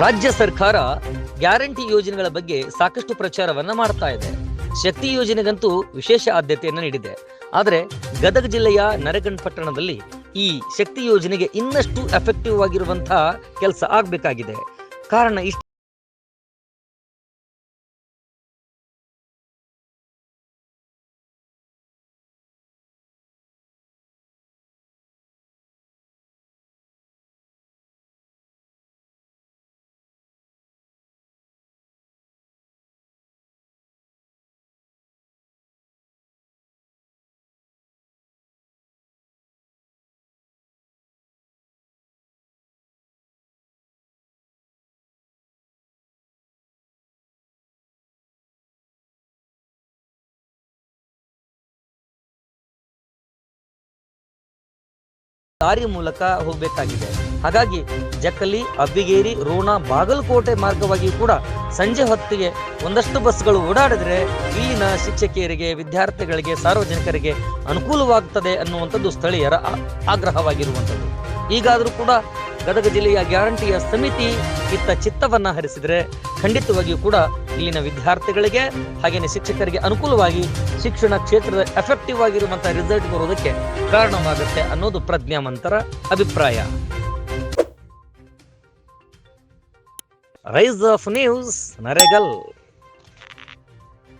ರಾಜ್ಯ ಸರ್ಕಾರ ಗ್ಯಾರಂಟಿ ಯೋಜನೆಗಳ ಬಗ್ಗೆ ಸಾಕಷ್ಟು ಪ್ರಚಾರವನ್ನ ಮಾಡ್ತಾ ಇದೆ. ಶಕ್ತಿ ಯೋಜನೆಗಂತೂ ವಿಶೇಷ ಆದ್ಯತೆಯನ್ನು ನೀಡಿದೆ. ಆದರೆ ಗದಗ ಜಿಲ್ಲೆಯ ನರಗಂಡ್ ಪಟ್ಟಣದಲ್ಲಿ ಈ ಶಕ್ತಿ ಯೋಜನೆಗೆ ಇನ್ನಷ್ಟು ಎಫೆಕ್ಟಿವ್ ಆಗಿರುವಂತಹ ಕೆಲಸ ಆಗಬೇಕಾಗಿದೆ. ಕಾರಣ ಇಷ್ಟು. ದಾರಿ ಮೂಲಕ ಹೋಗಬೇಕಾಗಿದೆ. ಹಾಗಾಗಿ ಜಕ್ಕಲಿ, ಅಬ್ಬಿಗೇರಿ ರೋಣ ಬಾಗಲಕೋಟೆ ಮಾರ್ಗವಾಗಿ ಕೂಡ ಸಂಜೆ ಹೊತ್ತಿಗೆ ಒಂದಷ್ಟು ಬಸ್ಗಳು ಓಡಾಡಿದ್ರೆ ಇಲ್ಲಿನ ಶಿಕ್ಷಕಿಯರಿಗೆ, ವಿದ್ಯಾರ್ಥಿಗಳಿಗೆ, ಸಾರ್ವಜನಿಕರಿಗೆ ಅನುಕೂಲವಾಗ್ತದೆ ಅನ್ನುವಂಥದ್ದು ಸ್ಥಳೀಯರ ಆಗ್ರಹವಾಗಿರುವಂಥದ್ದು. ಈಗಾದರೂ ಕೂಡ ಗದಗ ಜಿಲ್ಲೆಯ ಗ್ಯಾರಂಟಿಯ ಸಮಿತಿ ಇತ್ತ ಚಿತ್ತವನ್ನ ಹರಿಸಿದರೆ ಖಂಡಿತವಾಗಿಯೂ ಕೂಡ ಇಲ್ಲಿನ ವಿದ್ಯಾರ್ಥಿಗಳಿಗೆ ಹಾಗೇನೆ ಶಿಕ್ಷಕರಿಗೆ ಅನುಕೂಲವಾಗಿ ಶಿಕ್ಷಣ ಕ್ಷೇತ್ರದ ಎಫೆಕ್ಟಿವ್ ಆಗಿರುವಂತಹ ರಿಸಲ್ಟ್ ಬರೋದಕ್ಕೆ ಕಾರಣವಾಗುತ್ತೆ ಅನ್ನೋದು ಪ್ರಜ್ಞಾವಂತರ ಅಭಿಪ್ರಾಯ. Rise of news Naregal